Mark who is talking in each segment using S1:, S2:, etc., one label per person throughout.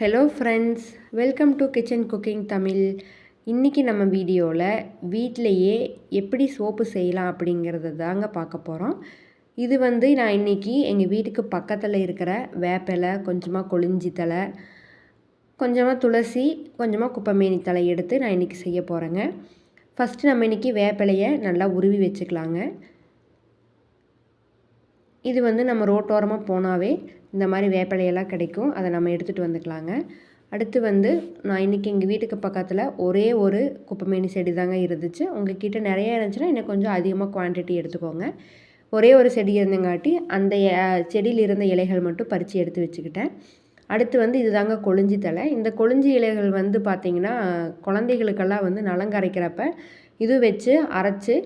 S1: Hello friends welcome to kitchen cooking Tamil இன்றைக்கி நம்ம வீடியோவில் வீட்டிலையே எப்படி சோப்பு செய்யலாம் அப்படிங்கிறத தாங்க பார்க்க போகிறோம் இது வந்து நான் இன்றைக்கி எங்கள் வீட்டுக்கு பக்கத்தில் இருக்கிற வேப்பிலை கொஞ்சமாக கொளிஞ்சி தலை கொஞ்சமாக துளசி கொஞ்சமாக குப்பமேனி தலை எடுத்து நான் இன்றைக்கி செய்ய போகிறேங்க ஃபஸ்ட்டு நம்ம இன்றைக்கி வேப்பிலையை நல்லா உருவி வச்சுக்கலாங்க. இது வந்து நம்ம ரோட்டோரமாக போனாவே இந்த மாதிரி வேப்பிலையெல்லாம் கிடைக்கும். அதை நம்ம எடுத்துகிட்டு வந்துக்கலாங்க. அடுத்து வந்து நான் இன்றைக்கி எங்கள் வீட்டுக்கு பக்கத்தில் ஒரே ஒரு குப்பைமேனி செடி தாங்க இருந்துச்சு. உங்ககிட்ட நிறைய இருந்துச்சுன்னா இன்னும் கொஞ்சம் அதிகமாக குவான்டிட்டி எடுத்துக்கோங்க. ஒரே ஒரு செடி இருந்தங்காட்டி அந்த செடியில் இருந்த இலைகள் மட்டும் பறித்து எடுத்து வச்சுக்கிட்டேன். அடுத்து வந்து இது தாங்க கொழிஞ்சி தலை இந்த கொழிஞ்சி இலைகள் வந்து பார்த்திங்கன்னா குழந்தைகளுக்கெல்லாம் வந்து நலங்கரைக்கிறப்ப இது வச்சு அரைச்சி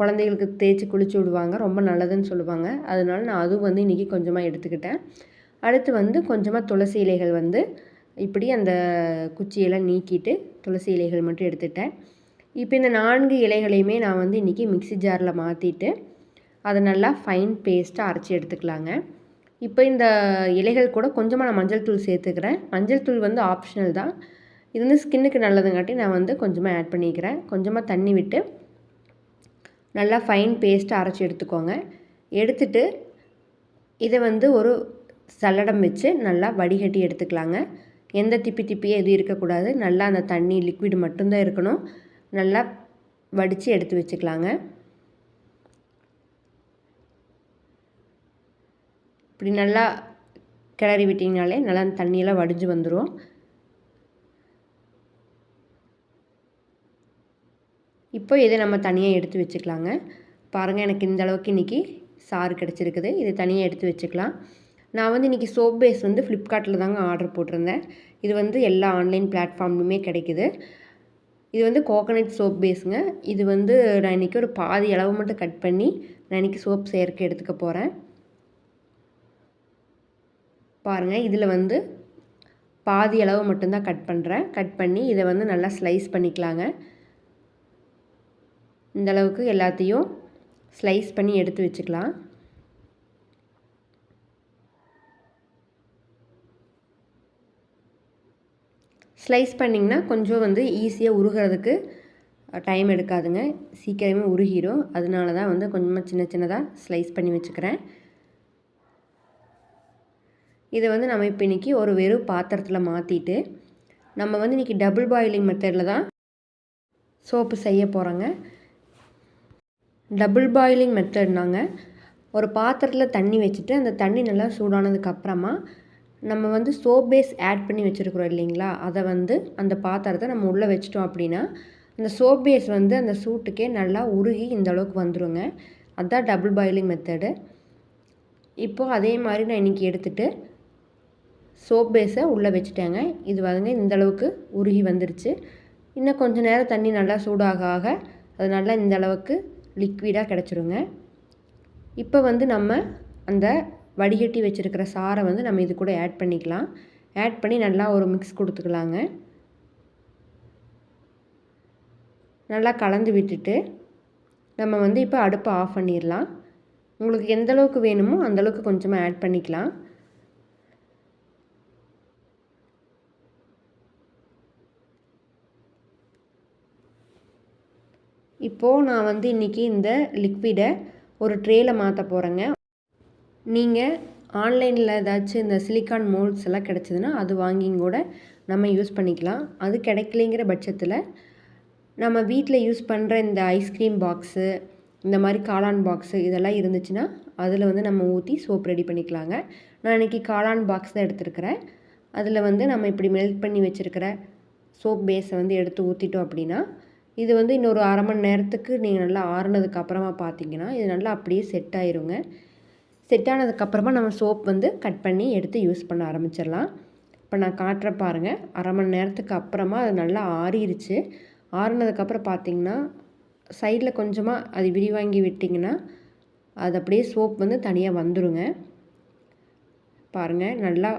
S1: குழந்தைகளுக்கு தேய்ச்சி குளிச்சு விடுவாங்க. ரொம்ப நல்லதுன்னு சொல்லுவாங்க. அதனால நான் அதுவும் வந்து இன்றைக்கி கொஞ்சமாக எடுத்துக்கிட்டேன். அடுத்து வந்து கொஞ்சமாக துளசி இலைகள் வந்து இப்படி அந்த குச்சியெல்லாம் நீக்கிட்டு துளசி இலைகள் மட்டும் எடுத்துட்டேன். இப்போ இந்த நான்கு இலைகளையுமே நான் வந்து இன்றைக்கி மிக்சி ஜாரில் மாற்றிட்டு அதை நல்லா ஃபைன் பேஸ்ட்டாக அரைச்சி எடுத்துக்கலாங்க. இப்போ இந்த இலைகள் கூட கொஞ்சமாக நான் மஞ்சள் தூள் சேர்த்துக்கிறேன். மஞ்சள் தூள் வந்து ஆப்ஷனல் தான். இது வந்து ஸ்கின்னுக்கு நல்லதுங்காட்டி நான் வந்து கொஞ்சமாக ஆட் பண்ணிக்கிறேன். கொஞ்சமாக தண்ணி விட்டு நல்லா ஃபைன் பேஸ்ட்டு அரைச்சி எடுத்துக்கோங்க. எடுத்துட்டு இதை வந்து ஒரு சல்லடம் வச்சு நல்லா வடிகட்டி எடுத்துக்கலாங்க. எந்த திப்பி திப்பியே எதுவும் இருக்கக்கூடாது. நல்லா அந்த தண்ணி லிக்விட் மட்டும்தான் இருக்கணும். நல்லா வடித்து எடுத்து வச்சுக்கலாங்க. இப்படி நல்லா கிளறி விட்டிங்கனாலே நல்லா அந்த தண்ணியெல்லாம் வடிஞ்சு வந்துடும் இப்போ இதை நம்ம தனியாக எடுத்து வச்சுக்கலாங்க. பாருங்கள் எனக்கு இந்த அளவுக்கு இன்றைக்கி சாறு கிடச்சிருக்குது. இதை தனியாக எடுத்து வச்சுக்கலாம். நான் வந்து இன்றைக்கி சோப் பேஸ் வந்து ஃப்ளிப்கார்ட்டில் தாங்க ஆர்டர் போட்டிருந்தேன். இது வந்து எல்லா ஆன்லைன் பிளாட்ஃபார்ம்லையுமே கிடைக்குது. இது வந்து கோகனட் சோப் பேஸுங்க இது வந்து நான் இன்றைக்கி ஒரு பாதி அளவு மட்டும் கட் பண்ணி நான் இன்றைக்கி சோப் செயற்கை எடுத்துக்க போகிறேன் பாருங்கள் இதில் வந்து பாதி அளவு மட்டும்தான் கட் பண்ணுறேன் கட் பண்ணி இதை வந்து நல்லா ஸ்லைஸ் பண்ணிக்கலாங்க. இந்தளவுக்கு எல்லாத்தையும் ஸ்லைஸ் பண்ணி எடுத்து வச்சுக்கலாம். ஸ்லைஸ் பண்ணிங்கன்னா கொஞ்சம் வந்து ஈஸியாக உருகிறதுக்கு டைம் எடுக்காதுங்க. சீக்கிரமே உருகிடும் அதனால தான் வந்து கொஞ்சமாக சின்ன சின்னதாக ஸ்லைஸ் பண்ணி வச்சுக்கிறேன். இதை வந்து நம்ம இப்போ இன்றைக்கி ஒரு வெறும் பாத்திரத்தில் மாற்றிட்டு நம்ம வந்து இன்றைக்கி டபுள் பாயிலிங் மெத்தடில் தான் சோப்பு செய்ய போகிறோங்க டபுள் பாயிலிங் மெத்தட்னாங்க ஒரு பாத்திரத்தில் தண்ணி வச்சுட்டு அந்த தண்ணி நல்லா சூடானதுக்கப்புறமா நம்ம வந்து சோப் பேஸ் ஆட் பண்ணி வச்சுருக்குறோம் இல்லைங்களா? அதை வந்து அந்த பாத்திரத்தை நம்ம உள்ளே வச்சிட்டோம் அப்படின்னா அந்த சோப் பேஸ் வந்து அந்த சூட்டுக்கே நல்லா உருகி இந்த அளவுக்கு வந்துடுங்க அதுதான் டபுள் பாயிலிங் மெத்தடு இப்போது அதே மாதிரி நான் இன்றைக்கி எடுத்துகிட்டு சோப் பேஸை உள்ளே வச்சுட்டேங்க. இது வந்துங்க இந்த அளவுக்கு உருகி வந்துருச்சு. இன்னும் கொஞ்சம் நேரம் தண்ணி நல்லா சூடாக ஆக அது நல்லா இந்த அளவுக்கு லிக்விடாக கிடச்சிருங்க. இப்போ வந்து நம்ம அந்த வடிகட்டி வச்சுருக்கிற சாரை வந்து நம்ம இது கூட ஆட் பண்ணிக்கலாம். ஆட் பண்ணி நல்லா ஒரு மிக்ஸ் கொடுத்துக்கலாங்க. நல்லா கலந்து விட்டுட்டு நம்ம வந்து இப்போ அடுப்பை ஆஃப் பண்ணிடலாம். உங்களுக்கு எந்தளவுக்கு வேணுமோ அந்தளவுக்கு கொஞ்சமாக ஆட் பண்ணிக்கலாம். இப்போது நான் வந்து இன்றைக்கி இந்த லிக்விடை ஒரு ட்ரேயில் மாற்ற போகிறேங்க நீங்கள் ஆன்லைனில் ஏதாச்சும் இந்த சிலிக்கான் மோல்ட்ஸ் எல்லாம் கிடச்சிதுன்னா அது வாங்கிங்க கூட நம்ம யூஸ் பண்ணிக்கலாம். அது கிடைக்கலைங்கிற பட்சத்தில் நம்ம வீட்டில் யூஸ் பண்ணுற இந்த ஐஸ்கிரீம் பாக்ஸு இந்த மாதிரி காளான் பாக்ஸு இதெல்லாம் இருந்துச்சுன்னா அதில் வந்து நம்ம ஊற்றி சோப் ரெடி பண்ணிக்கலாங்க. நான் இன்றைக்கி காளான் பாக்ஸ் தான் எடுத்துருக்கிறேன். அதில் வந்து நம்ம இப்படி மெல்ட் பண்ணி வச்சுருக்கிற சோப் பேஸை வந்து எடுத்து ஊற்றிட்டோம் அப்படின்னா இது வந்து இன்னொரு அரை மணி நேரத்துக்கு நீங்கள் நல்லா ஆறுனதுக்கு அப்புறமா பார்த்தீங்கன்னா இது நல்லா அப்படியே செட் ஆயிருங்க. செட் ஆனதுக்கப்புறமா நம்ம சோப் வந்து கட் பண்ணி எடுத்து யூஸ் பண்ண ஆரம்பிச்சிடலாம். இப்போ நான் காட்டுற பாருங்கள் அரை மணி நேரத்துக்கு அப்புறமா அது நல்லா ஆறிடுச்சு ஆறுனதுக்கப்புறம் பார்த்தீங்கன்னா சைடில் கொஞ்சமாக அது விரிவாங்கி விட்டிங்கன்னா அது அப்படியே சோப் வந்து தனியாக வந்துடுங்க பாருங்கள் நல்லா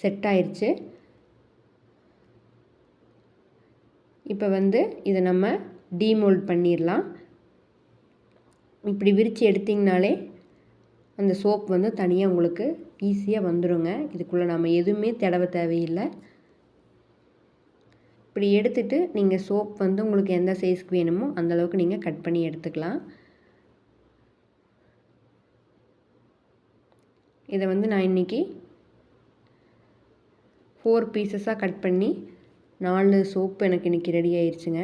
S1: செட் ஆயிடுச்சு இப்போ வந்து இதை நம்ம டீமோல்ட் பண்ணிடலாம். இப்படி விரித்து எடுத்திங்கனாலே அந்த சோப் வந்து தனியாக உங்களுக்கு ஈஸியாக வந்துடுங்க இதுக்குள்ளே நம்ம எதுவுமே தடவை தேவையில்லை. இப்படி எடுத்துட்டு நீங்கள் சோப் வந்து உங்களுக்கு எந்த சைஸ்க்கு வேணுமோ அந்தளவுக்கு நீங்கள் கட் பண்ணி எடுத்துக்கலாம். இதை வந்து நான் இன்றைக்கி ஃபோர் பீசஸாக கட் பண்ணி நாலு சோப்பு எனக்கு இன்றைக்கி ரெடி ஆயிடுச்சுங்க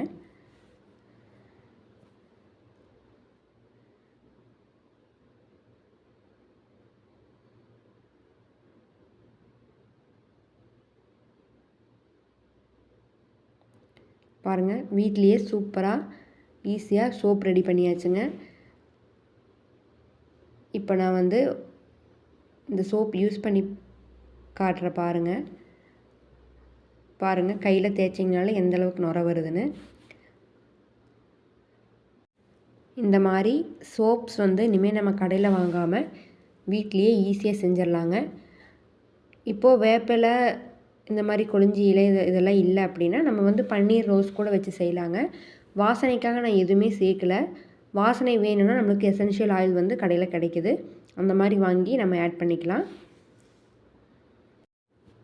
S1: பாருங்கள் வீட்லேயே சூப்பராக ஈஸியாக சோப் ரெடி பண்ணியாச்சுங்க. இப்போ நான் வந்து இந்த சோப் யூஸ் பண்ணி காட்டுற பாருங்கள் பாருங்கள் கையில் தேய்ச்சிங்கனால எந்த அளவுக்கு நுர வருதுன்னு. இந்த மாதிரி சோப்ஸ் வந்து இனிமேல் நம்ம கடையில் வாங்காமல் வீட்லேயே ஈஸியாக செஞ்சிடலாங்க. இப்போது வேப்பிலை இந்த மாதிரி கொழிஞ்சி இலை இது இதெல்லாம் இல்லை அப்படின்னா நம்ம வந்து பன்னீர் ரோஸ் கூட வச்சு செய்யலாங்க. வாசனைக்காக நான் எதுவுமே சேர்க்கலை. வாசனை வேணும்னா நம்மளுக்கு எசென்ஷியல் ஆயில் வந்து கடையில் கிடைக்கிது. அந்த மாதிரி வாங்கி நம்ம ஆட் பண்ணிக்கலாம்.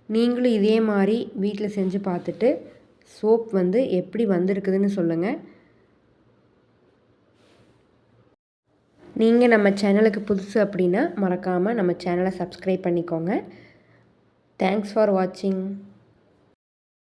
S1: நீங்களும் இதே மாதிரி வீட்டில் செஞ்சு பார்த்துட்டு சோப் வந்து எப்படி வந்திருக்குதுன்னு சொல்லுங்கள் நீங்கள் நம்ம சேனலுக்கு புதுசு அப்படின்னா மறக்காமல் நம்ம சேனலை சப்ஸ்கிரைப் பண்ணிக்கோங்க. தேங்க்ஸ் ஃபார் வாட்சிங்